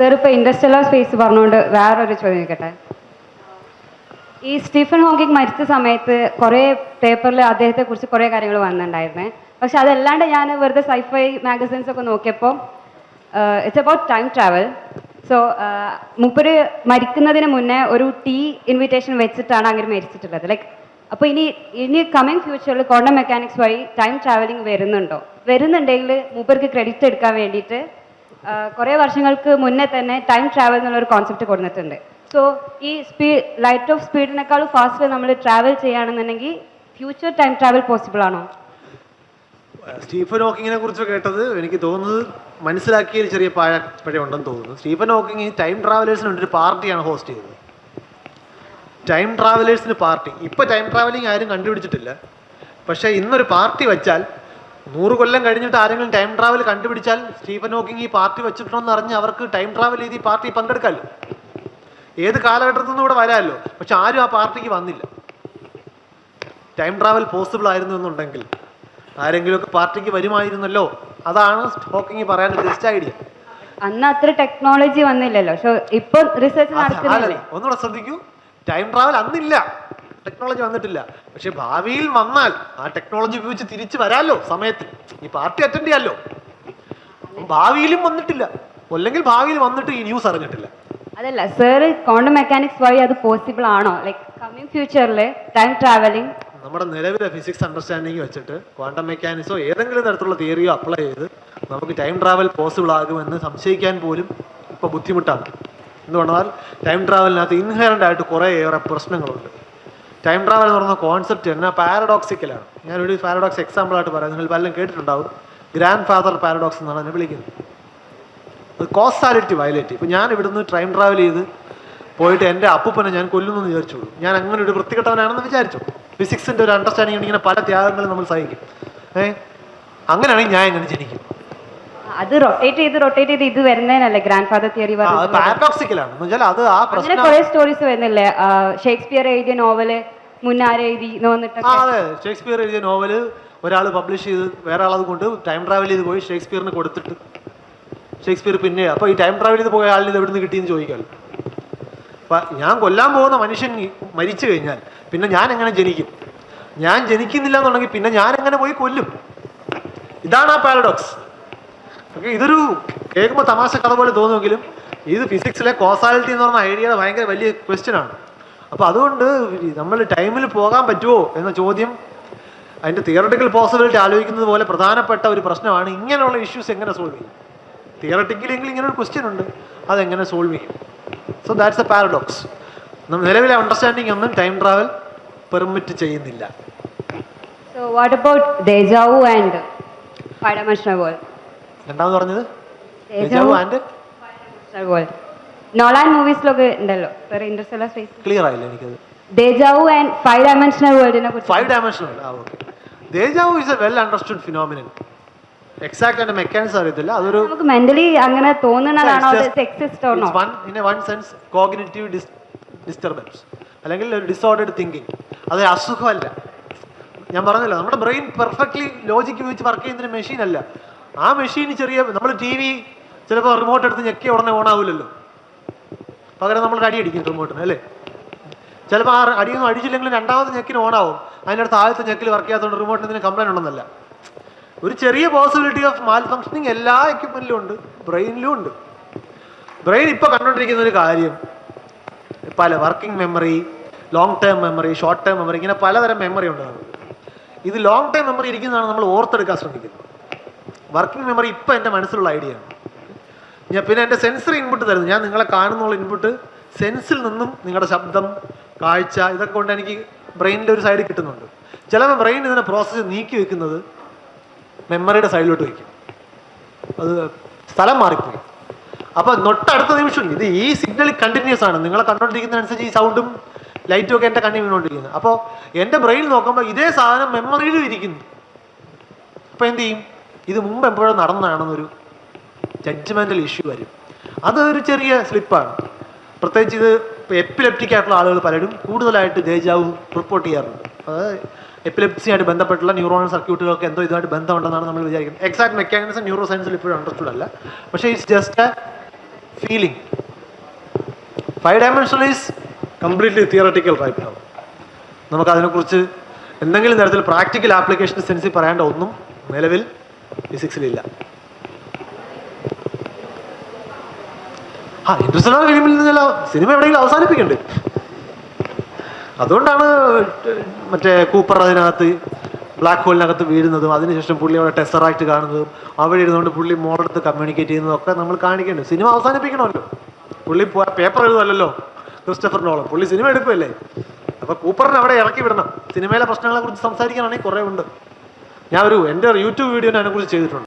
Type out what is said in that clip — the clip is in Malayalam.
സർ ഇപ്പോൾ ഇൻഡസ്ട്രിയൽ സ്പേസ് പറഞ്ഞുകൊണ്ട് വേറൊരു ചോദ്യം ചോദിക്കട്ടെ? ഈ സ്റ്റീഫൻ ഹോക്കിംഗ് മരിച്ച സമയത്ത് കുറേ പേപ്പറിൽ അദ്ദേഹത്തെ കുറിച്ച് കുറേ കാര്യങ്ങൾ വന്നിട്ടുണ്ടായിരുന്നേ. പക്ഷെ അതല്ലാണ്ട് ഞാൻ വെറുതെ സൈഫൈ മാഗസിൻസ് ഒക്കെ നോക്കിയപ്പോൾ it's about time travel so മുപ്പര് മരിക്കുന്നതിന് മുന്നേ ഒരു ടീ ഇൻവിറ്റേഷൻ വെച്ചിട്ടാണ് അങ്ങനെ മരിച്ചിട്ടുള്ളത്. ലൈക്ക് അപ്പോൾ ഇനി ഇനി കമ്മിങ് ഫ്യൂച്ചറിൽ ക്വാണ്ടം മെക്കാനിക്സ് വഴി ടൈം ട്രാവലിംഗ് വരുന്നുണ്ടോ? വരുന്നുണ്ടെങ്കിൽ മൂപ്പർക്ക് ക്രെഡിറ്റ് എടുക്കാൻ വേണ്ടിയിട്ട് കുറേ വർഷങ്ങൾക്ക് മുന്നേ തന്നെ ടൈം ട്രാവൽ എന്നുള്ളൊരു കോൺസെപ്റ്റ് കൊടുത്തിട്ടുണ്ട്. സോ ഈ സ്പീഡ് ലൈറ്റ് ഓഫ് സ്പീഡിനേക്കാളും ഫാസ്റ്റ് നമ്മൾ ട്രാവൽ ചെയ്യുകയാണെന്നുണ്ടെങ്കിൽ ഫ്യൂച്ചർ ടൈം ട്രാവൽ പോസിബിൾ ആണോ? സ്റ്റീഫൻ ഹോക്കിങ്ങിനെ കുറിച്ച് കേട്ടത് എനിക്ക് തോന്നുന്നത് മനസ്സിലാക്കിയ ചെറിയ പാഴ പഴയുണ്ടെന്ന് തോന്നുന്നു. സ്റ്റീഫൻ ഹോക്കിങ് ഈ ടൈം വേണ്ടി ഒരു പാർട്ടിയാണ് ഹോസ്റ്റ് ചെയ്തത്. ടൈം ട്രാവലേഴ്സിന് പാർട്ടി. ഇപ്പോൾ ടൈം ട്രാവലിംഗ് ആരും കണ്ടുപിടിച്ചിട്ടില്ല. പക്ഷേ ഇന്നൊരു പാർട്ടി വെച്ചാൽ നൂറ് കൊല്ലം കഴിഞ്ഞിട്ട് ആരെങ്കിലും ടൈം ട്രാവൽ കണ്ടുപിടിച്ചാൽ സ്റ്റീഫൻ ഹോക്കിംഗ് ഈ പാർട്ടി വെച്ചിട്ടുണ്ടെന്ന് അറിഞ്ഞ് അവർക്ക് ടൈം ട്രാവൽ ചെയ്ത് ഈ പാർട്ടി പങ്കെടുക്കാമല്ലോ ഏത് കാലഘട്ടത്തിൽ നിന്നും ഇവിടെ വരാമല്ലോ പക്ഷെ ആരും ആ പാർട്ടിക്ക് വന്നില്ല. ടൈം ട്രാവൽ പോസിബിൾ ആയിരുന്നു എന്നുണ്ടെങ്കിൽ ആരെങ്കിലുമൊക്കെ പാർട്ടിക്ക് വരുമായിരുന്നല്ലോ. അതാണ് ഹോക്കിംഗ് പറയാൻ ബെസ്റ്റ് ഐഡിയ അന്ന് അത്ര ടെക്നോളജി വന്നില്ലല്ലോ. സോ ഇപ്പോൾ റിസർച്ച് നടക്കുന്നില്ലേ? ഒന്നുകൂടെ ശ്രദ്ധിക്കൂ. Time travel അന്നില്ല. ടെക്നോളജി വന്നിട്ടില്ല. പക്ഷെ ഭാവിയിൽ വന്നാൽ ആ ടെക്നോളജി ഉപയോഗിച്ച് തിരിച്ചു വരാമല്ലോ സമയത്ത്? ഈ പാർട്ടി അറ്റൻഡ് ചെയ്യാമല്ലോ ഭാവിയിലും വന്നിട്ടില്ല. അല്ലെങ്കിൽ ഭാവിയിൽ വന്നിട്ട് ഈ ന്യൂസ് അറിഞ്ഞിട്ടില്ല. അതല്ല സർ ക്വാണ്ടം മെക്കാനിക്സ് വഴി അത് പോസിബിൾ ആണോ? ലൈക് കമ്മിങ് ഫ്യൂച്ചറിൽ ടൈം ട്രാവലിംഗ് നമ്മുടെ നിലവിലെ ഫിസിക്സ് അണ്ടർസ്റ്റാൻഡിങ് വെച്ചിട്ട് ക്വാണ്ടം മെക്കാനിക്സോ ഏതെങ്കിലും തരത്തിലുള്ള തിയറിയോ അപ്ലൈ ചെയ്ത് നമുക്ക് ടൈം ട്രാവൽ പോസിബിൾ ആകുമെന്ന് സംശയിക്കാൻ പോലും ഇപ്പോൾ ബുദ്ധിമുട്ടാണ്. എന്ന് പറഞ്ഞാൽ ടൈം ട്രാവലിനകത്ത് ഇൻഹേറന്റ് ആയിട്ട് കുറേയേറെ പ്രശ്നങ്ങളുണ്ട്. ടൈം ട്രാവൽ എന്ന് പറയുന്ന കോൺസെപ്റ്റ് തന്നെ പാരഡോക്സിക്കലാണ് ഞാനൊരു പാരഡോക്സ് എക്സാമ്പിൾ ആയിട്ട് പറയാം. നിങ്ങൾ പലരും കേട്ടിട്ടുണ്ടാവും. ഗ്രാൻഡ് ഫാദർ പാരഡോക്സ് എന്നാണ് അതിനെ വിളിക്കുന്നത്. അത് കോസാലിറ്റി വയലേറ്റ് ഇപ്പം ഞാൻ ഇവിടുന്ന് ടൈം ട്രാവൽ ചെയ്ത് പോയിട്ട് എന്റെ അപ്പൂപ്പനെ ഞാൻ കൊല്ലുന്നു എന്ന് വിചാരിച്ചോളൂ ഞാൻ അങ്ങനെ ഒരു വൃത്തികെട്ടവനാണെന്ന് വിചാരിച്ചു? ഫിസിക്സിന്റെ ഒരു അണ്ടർസ്റ്റാൻഡിംഗ് ഉണ്ടെങ്കിൽ പല ത്യാഗങ്ങളും നമ്മൾ സഹിക്കും. ഏ? അങ്ങനെയാണെങ്കിൽ ഞാൻ എങ്ങനെ ജനിക്കും? അത് റൊട്ടേറ്റ് ചെയ്ത് റൊട്ടേറ്റ് ചെയ്ത് ഇത് വരുന്നതിനല്ലേ ഗ്രാൻഡ് ഫാദർ തിയറി പാരഡോക്സിക്കലാണ് അത് ആ അങ്ങനെ പ്രശ്നം കുറെ സ്റ്റോറീസ് വരുന്നില്ലേ? ഷേക്സ്പിയർ എഴുതിയ നോവൽ മുന്നാരെ എഴുതി എന്ന് അതെ. ഷേക്സ്പിയർ എഴുതിയ നോവൽ ഒരാൾ പബ്ലിഷ് ചെയ്ത് വേറെ ആളത് കൊണ്ട് ടൈം ട്രാവൽ ചെയ്ത് പോയി ഷേക്സ്പിയറിന് കൊടുത്തിട്ട്. ഷേക്സ്പിയർ പിന്നെ അപ്പോൾ ഈ ടൈം ട്രാവൽ ചെയ്ത് പോയ ആളിന് ഇത് എവിടെ നിന്ന് കിട്ടിയെന്ന് ചോദിക്കാം അപ്പം ഞാൻ കൊല്ലാൻ പോകുന്ന മനുഷ്യൻ ഈ മരിച്ചു കഴിഞ്ഞാൽ പിന്നെ ഞാൻ എങ്ങനെ ജനിക്കും? ഞാൻ ജനിക്കുന്നില്ല എന്നുണ്ടെങ്കിൽ പിന്നെ ഞാൻ എങ്ങനെ പോയി കൊല്ലും? ഇതാണ് ആ പാരഡോക്സ് ഓക്കെ ഇതൊരു കേൾക്കുമ്പോൾ തമാശ കഥ പോലെ തോന്നുമെങ്കിലും ഇത് ഫിസിക്സിലെ കോസാലിറ്റി എന്ന് പറഞ്ഞ ഐഡിയയുടെ ഭയങ്കര വലിയ ക്വസ്റ്റ്യൻ ആണ്. അപ്പോൾ അതുകൊണ്ട് നമ്മൾ ടൈമിൽ പോകാൻ പറ്റുമോ എന്ന ചോദ്യം അതിന്റെ തിയറട്ടിക്കൽ പോസിബിലിറ്റി ആലോചിക്കുന്നത് പോലെ പ്രധാനപ്പെട്ട ഒരു പ്രശ്നമാണ്. ഇങ്ങനെയുള്ള ഇഷ്യൂസ് എങ്ങനെ സോൾവ് ചെയ്യും? തിയറട്ടിക്കലെങ്കിൽ ഇങ്ങനെ ഒരു ക്വസ്റ്റ്യൻ ഉണ്ട്. അതെങ്ങനെ സോൾവ് ചെയ്യും? സോ ദാറ്റ്സ് എ പാരഡോക്സ് നിലവിലെ അണ്ടർസ്റ്റാൻഡിങ് ഒന്നും ടൈം ട്രാവൽ പെർമിറ്റ് ചെയ്യുന്നില്ല. So what deja vu and dimensional world രണ്ടാമത് പറഞ്ഞത്? ആൻഡ്? നോളാൻ മൂവീസിലൊക്കെ ഉണ്ടല്ലോ. സ്പേസ് ക്ലിയർ ആയില്ല എനിക്കത്. Deja vu and five dimensional വേൾഡിനെ കുറിച്ച് five dimensional ah okay deja vu is a well understood phenomenon exact അതിന്റെ മെക്കാനിസം അറിയത്തില്ല. അതൊരു നമുക്ക് മെന്റലി അങ്ങനെ തോന്നുന്നതാണോ sense cognitive dis- disturbance. അല്ലെങ്കിൽ ഒരു ഡിസോർഡേഡ് തിങ്കിങ് അത് അസുഖമല്ല. ഞാൻ പറഞ്ഞല്ലോ നമ്മുടെ ബ്രെയിൻ പെർഫെക്റ്റ്ലി ലോജിക്ക് ഉപയോഗിച്ച് വർക്ക് ചെയ്യുന്ന മെഷീൻ അല്ല. ആ മെഷീൻ ചെറിയ നമ്മൾ ടി വി ചിലപ്പോൾ റിമോട്ട് എടുത്ത് ഞെക്കി ഉടനെ ഓൺ ആവില്ലല്ലോ പകരം നമ്മൾ അടി അടിക്കും റിമോട്ടിന് അല്ലേ? ചിലപ്പോൾ ആ അടിയൊന്നും അടിച്ചില്ലെങ്കിലും രണ്ടാമത്തെ ഞെക്കിന് ഓൺ ആവും. അതിന്റെ അടുത്ത് ആദ്യത്തെ ഞെക്കിൽ വർക്ക് ചെയ്യാത്തതുകൊണ്ട് റിമോട്ടിന് ഇതിന് കംപ്ലൈന്റ് ഉണ്ടെന്നല്ല. ഒരു ചെറിയ പോസിബിലിറ്റി ഓഫ് മാൽ ഫങ്ഷനിങ് എല്ലാ എക്യുപ്മെന്റിലും ഉണ്ട്. ബ്രെയിനിലും ഉണ്ട്. ബ്രെയിൻ ഇപ്പോൾ കണ്ടുകൊണ്ടിരിക്കുന്ന ഒരു കാര്യം. പല working memory long term memory short term memory ഇങ്ങനെ പലതരം മെമ്മറി ഉണ്ടാകും ഇത് ലോങ് ടേം മെമ്മറി ഇരിക്കുന്നതാണ് നമ്മൾ ഓർത്തെടുക്കാൻ ശ്രമിക്കുന്നത്. വർക്കിംഗ് മെമ്മറി ഇപ്പം എന്റെ മനസ്സിലുള്ള ഐഡിയ ആണ്. ഞാൻ പിന്നെ എന്റെ സെൻസറി ഇൻപുട്ട് തരുന്നു. ഞാൻ നിങ്ങളെ കാണുന്നുള്ള ഇൻപുട്ട് സെൻസിൽ നിന്നും നിങ്ങളുടെ ശബ്ദം കാഴ്ച ഇതൊക്കെ കൊണ്ട് എനിക്ക് ബ്രെയിനിന്റെ ഒരു സൈഡിൽ കിട്ടുന്നുണ്ട്. ചിലപ്പോൾ ബ്രെയിൻ ഇതിനെ പ്രോസസ്സ് നീക്കി വെക്കുന്നത് മെമ്മറിയുടെ സൈഡിലോട്ട് വയ്ക്കും. അത് സ്ഥലം മാറിപ്പോയി. അപ്പോൾ തൊട്ടടുത്ത നിമിഷം ഇത് ഈ സിഗ്നൽ കണ്ടിന്യൂസ് ആണ്. നിങ്ങളെ കണ്ടുകൊണ്ടിരിക്കുന്നതനുസരിച്ച് ഈ സൗണ്ടും ലൈറ്റും ഒക്കെ എന്റെ കണ്ണിൽ വീണുകൊണ്ടിരിക്കുന്നത് അപ്പോൾ എന്റെ ബ്രെയിൻ നോക്കുമ്പോൾ ഇതേ സാധനം മെമ്മറിയിലും ഇരിക്കുന്നു. അപ്പോൾ എന്ത് ചെയ്യും? ഇത് മുമ്പ് എപ്പോഴും നടന്നതാണെന്നൊരു ജഡ്ജ്മെന്റൽ ഇഷ്യൂ വരും അതൊരു ചെറിയ സ്ലിപ്പാണ് പ്രത്യേകിച്ച് ഇത് എപ്പിലെപ്റ്റിക് ആയിട്ടുള്ള ആളുകൾ പലരും കൂടുതലായിട്ട് ദേജാവ് റിപ്പോർട്ട് ചെയ്യാറുണ്ട്. അതായത് എപ്പിലെപ്സിയായിട്ട് ബന്ധപ്പെട്ടുള്ള ന്യൂറോണൽ സർക്യൂട്ടുകൾക്ക് എന്തോ ഇതുമായിട്ട് ബന്ധമുണ്ടെന്നാണ് നമ്മൾ വിചാരിക്കുന്നത്. എക്സാക്ട് മെക്കാനിസം ന്യൂറോ സയൻസിൽ ഇപ്പോഴും അണ്ടർസ്റ്റുഡ് അല്ല. പക്ഷേ it's just a feeling five dimension is completely theoretical right ആവും നമുക്ക് അതിനെക്കുറിച്ച് എന്തെങ്കിലും തരത്തിൽ പ്രാക്ടിക്കൽ ആപ്ലിക്കേഷൻ സെൻസിൽ പറയേണ്ട ഒന്നും നിലവിൽ ഫിസിക്സിലില്ല ആ ഇൻട്രസ്റ്റഡ് ഫിലിമിൽ നിന്നല്ല സിനിമ എവിടെയെങ്കിലും അവസാനിപ്പിക്കണ്ടേ? അതുകൊണ്ടാണ് മറ്റേ കൂപ്പർ അതിനകത്ത് ബ്ലാക്ക് ഹോളിനകത്ത് വീഴുന്നതും അതിനുശേഷം പുള്ളി അവിടെ ടെസറായിട്ട് കാണുന്നതും അവിടെ ഇരുന്നുകൊണ്ട് പുള്ളി മോഡെടുത്ത് കമ്മ്യൂണിക്കേറ്റ് ചെയ്യുന്നതൊക്കെ നമ്മൾ കാണിക്കേണ്ടത് സിനിമ അവസാനിപ്പിക്കണമല്ലോ. പുള്ളി പേപ്പർ എഴുതുമല്ലോ ക്രിസ്റ്റഫർ പുള്ളി സിനിമ എടുക്കുമല്ലേ അപ്പോൾ കൂപ്പറിനെ അവിടെ ഇറക്കി വിടണം. സിനിമയിലെ പ്രശ്നങ്ങളെ കുറിച്ച് സംസാരിക്കാനാണെങ്കിൽ കുറേ ഉണ്ട്. ഞാൻ ഒരു എന്റെ യൂട്യൂബ് വീഡിയോ അതിനെക്കുറിച്ച് ചെയ്തിട്ടുണ്ട്.